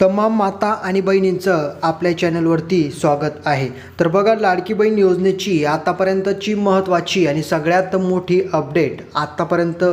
तमाम माता आणि बहिणींचं आपल्या चॅनलवरती स्वागत आहे. तर बघा लाडकी बहीण योजनेची आतापर्यंतची महत्त्वाची आणि सगळ्यात मोठी अपडेट. आत्तापर्यंत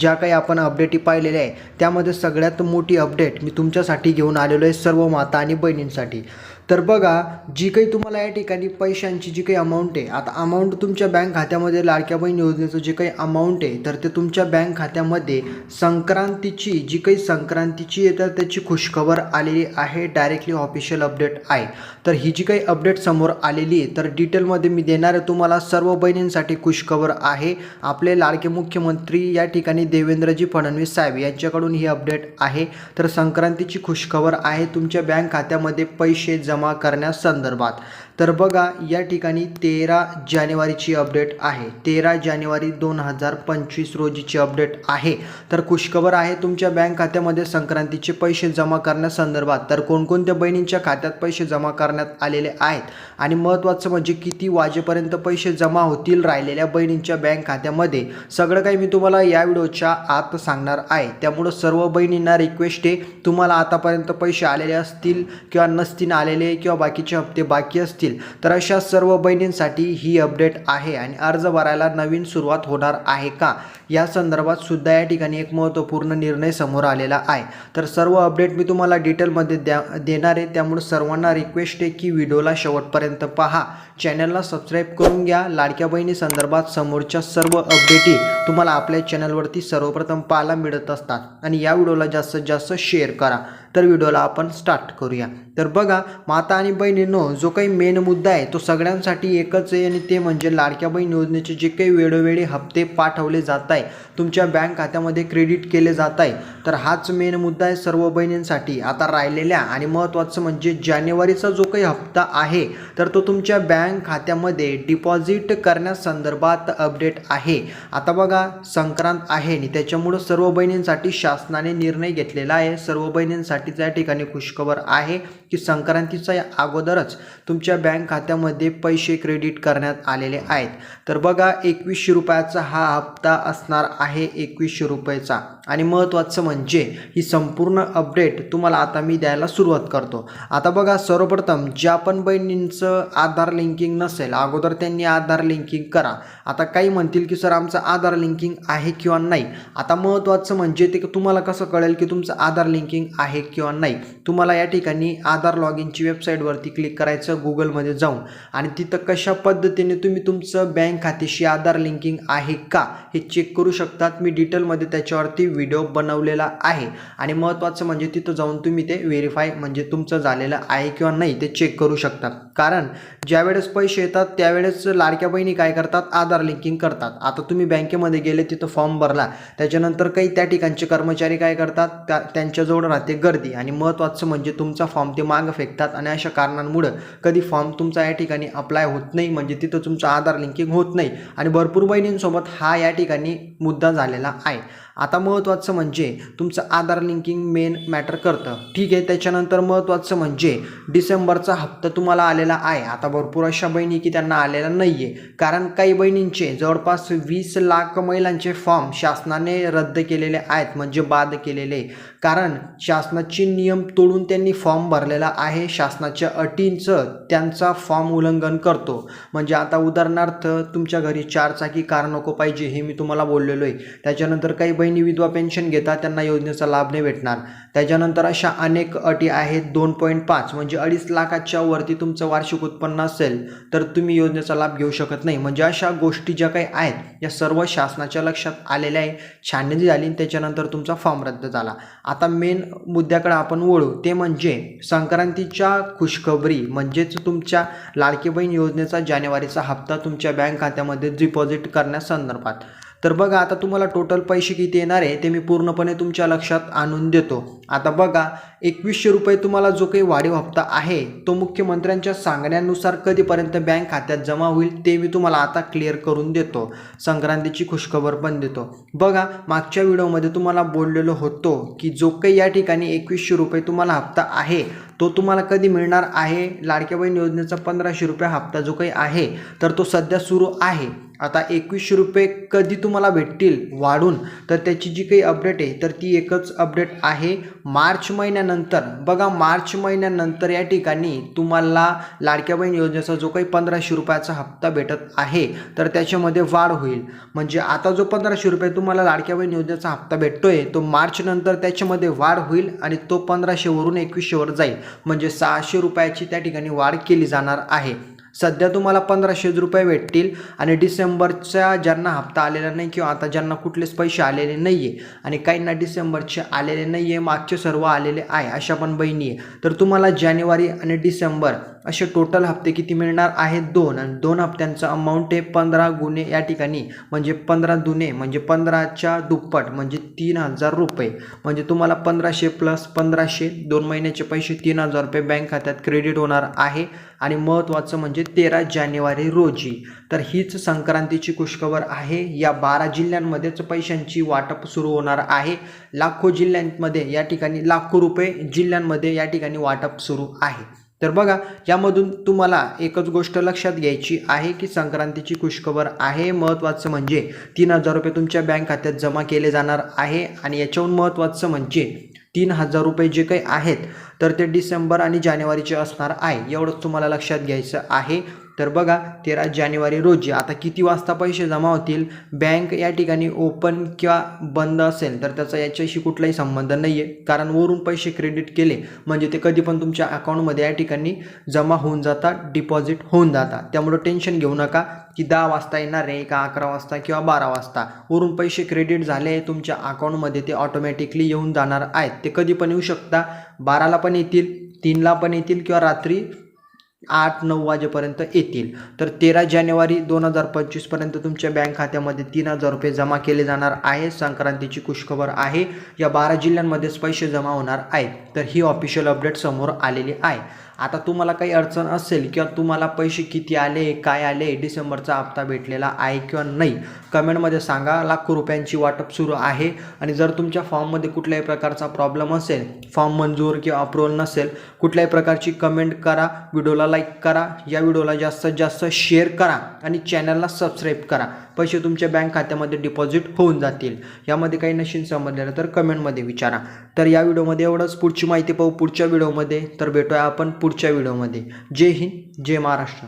ज्या काही आपण अपडेटी पाहिलेल्या आहे त्यामध्ये सगळ्यात मोठी अपडेट मी तुमच्यासाठी घेऊन आलेलो आहे सर्व माता आणि बहिणींसाठी. तर बघा जी काही तुम्हाला या ठिकाणी पैशांची जी काही अमाऊंट आहे आता अमाऊंट तुमच्या बँक खात्यामध्ये लाडक्या बहीण योजनेचं जे काही अमाऊंट आहे तर ते तुमच्या बँक खात्यामध्ये संक्रांतीची जी काही संक्रांतीची आहे तर त्याची खुशखबर आलेली आहे डायरेक्टली ऑफिशियल अपडेट आहे. तर ही जी काही अपडेट समोर आलेली आहे तर डिटेलमध्ये मी देणार आहे तुम्हाला सर्व बहिणींसाठी खुशखबर आहे. आपले लाडके मुख्यमंत्री या ठिकाणी देवेंद्रजी फडणवीस साहेब यांच्याकडून ही अपडेट आहे. तर संक्रांतीची खुशखबर आहे तुमच्या बँक खात्यामध्ये पैसे जमा जमा करण्यासंदर्भात. तर बघा या ठिकाणी तेरा जानेवारीची अपडेट आहे. तेरा जानेवारी दोन हजार पंचवीस रोजीची अपडेट आहे. तर खुशखबर आहे तुमच्या बँक खात्यामध्ये संक्रांतीचे पैसे जमा करण्यासंदर्भात तर कोणकोणत्या बहिणींच्या खात्यात पैसे जमा करण्यात आलेले आहेत? आणि महत्त्वाचं म्हणजे किती वाजेपर्यंत पैसे जमा होतील राहिलेल्या बहिणींच्या बँक खात्यामध्ये? सगळं काही मी तुम्हाला या व्हिडिओच्या आत सांगणार आहे. त्यामुळं सर्व बहिणींना रिक्वेस्ट आहे तुम्हाला आतापर्यंत पैसे आलेले असतील किंवा नसतील आलेले किंवा बाकीचे हप्ते बाकी असतील तर अशा सर्व बहिणींसाठी ही अपडेट आहे आणि अर्ज भरायला नवीन सुरुवात होणार आहे का? या संदर्भात सुद्धा या ठिकाणी एक महत्त्वपूर्ण निर्णय समोर आलेला आहे. तर सर्व अपडेट मी तुम्हाला डिटेलमध्ये द्या देणार आहे. त्यामुळे सर्वांना रिक्वेस्ट आहे की व्हिडिओला शेवटपर्यंत पहा. चॅनलला सबस्क्राईब करून घ्या. लाडक्या बहिणी संदर्भात समोरच्या सर्व अपडेटी तुम्हाला आपल्या चॅनलवरती सर्वप्रथम पाहायला मिळत असतात. आणि या व्हिडिओला जास्तीत जास्त शेअर करा. तर व्हिडिओला आपण स्टार्ट करूया. तर बघा माता आणि बहिणींनो जो काही मेन मुद्दा आहे तो सगळ्यांसाठी एकच आहे आणि ते म्हणजे लाडक्या बहीण योजनेचे जे काही वेळोवेळी हप्ते पाठवले जात आहे तुमच्या बँक खात्यामध्ये क्रेडिट केले जात आहे तर हाच मेन मुद्दा आहे सर्व बहिणींसाठी. आता राहिलेल्या आणि महत्त्वाचं म्हणजे जानेवारीचा जो काही हप्ता आहे तर तो तुमच्या बँक खात्यामध्ये डिपॉझिट करण्यासंदर्भात अपडेट आहे. आता बघा संक्रांत आहे आणि त्याच्यामुळं सर्व बहिणींसाठी शासनाने निर्णय घेतलेला आहे सर्व बहिणींसाठी त्या ठिकाणी खुशखबर आहे. की संक्रांतीच्या अगोदरच तुमच्या बँक खात्यामध्ये पैसे क्रेडिट करण्यात आलेले आहेत. तर बघा एकवीसशे रुपयाचा हा हप्ता असणार आहे एकवीसशे रुपयाचा. आणि महत्त्वाचं म्हणजे ही संपूर्ण अपडेट तुम्हाला आता मी द्यायला सुरुवात करतो. आता बघा सर्वप्रथम ज्या पण बहिणींचं आधार लिंकिंग नसेल अगोदर त्यांनी आधार लिंकिंग करा. आता काही म्हणतील की सर आमचं आधार लिंकिंग आहे किंवा नाही? आता महत्त्वाचं म्हणजे ते तुम्हाला कसं कळेल की तुमचं आधार लिंकिंग आहे किंवा नाही? तुम्हाला या ठिकाणी आधार लॉग इनची वेबसाईटवरती क्लिक करायचं गुगलमध्ये जाऊन. आणि तिथं कशा पद्धतीने तुम्ही तुमचं बँक खात्याशी आधार लिंकिंग आहे का हे चेक करू शकतात. मी डिटेलमध्ये त्याच्यावरती व्हिडिओ बनवलेला आहे. आणि महत्त्वाचं म्हणजे तिथं जाऊन तुम्ही ते व्हेरीफाय म्हणजे तुमचं झालेलं आहे किंवा नाही ते चेक करू शकता. कारण ज्यावेळेस पैसे येतात त्यावेळेस लाडक्या बहिणी काय करतात? आधार लिंकिंग करतात. आता तुम्ही बँकेमध्ये गेले तिथं फॉर्म भरला. त्याच्यानंतर काही त्या ठिकाणचे कर्मचारी काय करतात? त्या त्यांच्याजवळ राहते गर्दी. आणि महत्त्वाचं म्हणजे तुमचा फॉर्म ते मागं फेकतात आणि अशा कारणांमुळं कधी फॉर्म तुमचा या ठिकाणी अप्लाय होत नाही म्हणजे तिथं तुमचं आधार लिंकिंग होत नाही. आणि भरपूर बहिणींसोबत हा या ठिकाणी मुद्दा झालेला आहे. आता महत्त्वाचं म्हणजे तुमचं आधार लिंकिंग मेन मॅटर करतं. ठीक आहे त्याच्यानंतर महत्त्वाचं म्हणजे डिसेंबरचा हप्ता तुम्हाला आलेला आहे. आता भरपूर अशा बहिणी की त्यांना आलेला नाही आहे कारण काही बहिणींचे जवळपास वीस लाख महिलांचे फॉर्म शासनाने रद्द केलेले आहेत म्हणजे बाद केलेले. कारण शासनाचे नियम तोडून त्यांनी फॉर्म भरलेला आहे. शासनाच्या अटींचं त्यांचा फॉर्म उल्लंघन करतो. म्हणजे आता उदाहरणार्थ तुमच्या घरी चारचाकी कार नको पाहिजे हे मी तुम्हाला बोललेलो आहे त्याच्यानंतर काही बहिणी विधवा पेन्शन घेतात त्यांना योजनेचा लाभ नाही भेटणार. त्याच्यानंतर अशा अनेक अटी आहेत दोन पॉईंट पाच. म्हणजे अडीच लाखाच्या वरती तुमचं वार्षिक उत्पन्न असेल तर तुम्ही योजनेचा लाभ घेऊ शकत नाही. म्हणजे अशा गोष्टी ज्या काही आहेत या सर्व शासनाच्या लक्षात आलेल्या आहे. छाननी झाली त्याच्यानंतर तुमचा फॉर्म रद्द झाला. आता मेन मुद्द्याकडे आपण वळू. ते म्हणजे संक्रांतीच्या खुशखबरी म्हणजेच तुमच्या लाडकी बहीण योजनेचा जानेवारीचा हप्ता तुमच्या बँक खात्यामध्ये डिपॉझिट करण्यासंदर्भात. तर बघा आता तुम्हाला टोटल पैसे किती येणार आहे ते मी पूर्णपणे तुमच्या लक्षात आणून देतो. आता बघा एकवीसशे रुपये तुम्हाला जो काही वाढीव हप्ता आहे तो मुख्यमंत्र्यांच्या सांगण्यानुसार कधीपर्यंत बँक खात्यात जमा होईल ते मी तुम्हाला आता क्लिअर करून देतो. संक्रांतीची खुशखबर पण देतो. बघा मागच्या व्हिडिओमध्ये तुम्हाला बोललेलो होतो की जो काही या ठिकाणी एकवीसशे रुपये तुम्हाला हप्ता आहे तो तुम्हाला कधी मिळणार आहे? लाडक्या बहीण योजनेचा पंधराशे रुपये हप्ता जो काही आहे तर तो सध्या सुरू आहे. आता एकवीसशे रुपये कधी तुम्हाला भेटतील वाढून तर त्याची जी काही अपडेट आहे तर ती एकच अपडेट आहे मार्च महिन्यानंतर. बघा मार्च महिन्यानंतर या ठिकाणी तुम्हाला लाडक्या बहीण योजनेचा जो काही पंधराशे रुपयाचा हप्ता भेटत आहे तर त्याच्यामध्ये वाढ होईल. म्हणजे आता जो पंधराशे रुपये तुम्हाला लाडक्या बहीण योजनेचा हप्ता भेटतोय तो मार्चनंतर त्याच्यामध्ये वाढ होईल आणि तो पंधराशेवरून एकवीसशेवर जाईल. म्हणजे सहाशे रुपयाची त्या ठिकाणी वाढ केली जाणार आहे. सध्या तुम्हाला पंधराशे रुपये भेटतील आणि डिसेंबरचा ज्यांना हप्ता आलेला नाही किंवा आता ज्यांना कुठलेच पैसे आलेले नाही आहे आणि काहींना डिसेंबरचे आलेले नाही आहे मागचे सर्व आलेले आहे अशा पण बहिणी आहे. तर तुम्हाला जानेवारी आणि डिसेंबर असे टोटल हप्ते किती मिळणार आहेत? दोन. आणि दोन हप्त्यांचं अमाऊंट आहे पंधरा गुणे या ठिकाणी. म्हणजे पंधरा दुने म्हणजे पंधराच्या दुप्पट म्हणजे तीन हजार रुपये. म्हणजे तुम्हाला पंधराशे प्लस पंधराशे दोन महिन्याचे पैसे तीन हजार रुपये बँक खात्यात क्रेडिट होणार आहे. आणि महत्त्वाचं म्हणजे तेरा जानेवारी रोजी. तर हीच संक्रांतीची खुशखबर आहे. या बारा जिल्ह्यांमध्येच पैशांची वाटप सुरू होणार आहे. लाखो जिल्ह्यांमध्ये या ठिकाणी लाखो रुपये जिल्ह्यांमध्ये या ठिकाणी वाटप सुरू आहे. तर बघा यामधून तुम्हाला एकच गोष्ट लक्षात घ्यायची आहे की संक्रांतीची खुशखबर आहे. महत्त्वाचं म्हणजे तीन हजार रुपये तुमच्या बँक खात्यात जमा केले जाणार आहे आणि याच्याहून महत्त्वाचं म्हणजे तीन हजार रुपये जे काही आहेत तर ते डिसेंबर आणि जानेवारीचे असणार आहे. एवढंच तुम्हाला लक्षात घ्यायचं आहे. तर बघा तेरा जानेवारी रोजी आता किती वाजता पैसे जमा होतील? बँक या ठिकाणी ओपन किंवा बंद असेल तर त्याचा याच्याशी कुठलाही संबंध नाही आहे कारण वरून पैसे क्रेडिट केले म्हणजे ते कधी पण तुमच्या अकाउंटमध्ये या ठिकाणी जमा होऊन जातात डिपॉझिट होऊन जातात. त्यामुळं टेन्शन घेऊ नका की दहा वाजता येणार आहे का अकरा वाजता किंवा बारा वाजता. वरून पैसे क्रेडिट झाले तुमच्या अकाउंटमध्ये ते ऑटोमॅटिकली येऊन जाणार आहेत. ते कधी पण येऊ शकता. बाराला पण येतील तीनला पण येतील किंवा रात्री आठ नऊ वाजेपर्यंत येतील. तर तेरा जानेवारी दोन हजार पंचवीसपर्यंत तुमच्या बँक खात्यामध्ये तीन हजार रुपये जमा केले जाणार आहे संक्रांतीची खुशखबर आहे. या बारा जिल्ह्यांमध्येच पैसे जमा होणार आहेत. तर ही ऑफिशियल अपडेट समोर आलेली आहे. आता तुम्हाला काही अडचण असेल किंवा तुम्हाला पैसे किती आले काय आले डिसेंबरचा हप्ता भेटलेला आहे किंवा नाही कमेंटमध्ये सांगा. लाखो रुपयांची वाटप सुरू आहे. आणि जर तुमच्या फॉर्ममध्ये कुठल्याही प्रकारचा प्रॉब्लेम असेल फॉर्म मंजूर किंवा अप्रुव्हल नसेल कुठल्याही प्रकारची कमेंट करा. व्हिडिओला लाईक करा या व्हिडिओला जास्तीत जास्त शेअर करा आणि चॅनलला सबस्क्राईब करा. पैसे तुमच्या बँक खात्यामध्ये डिपॉझिट होऊन जातील. यामध्ये काही नशीन समजलेलं तर कमेंटमध्ये विचारा. तर या व्हिडिओमध्ये एवढंच. पुढची माहिती पाहू पुढच्या व्हिडिओमध्ये तर भेटूया आपण पुढच्या व्हिडिओमध्ये जय हिंद जय महाराष्ट्र.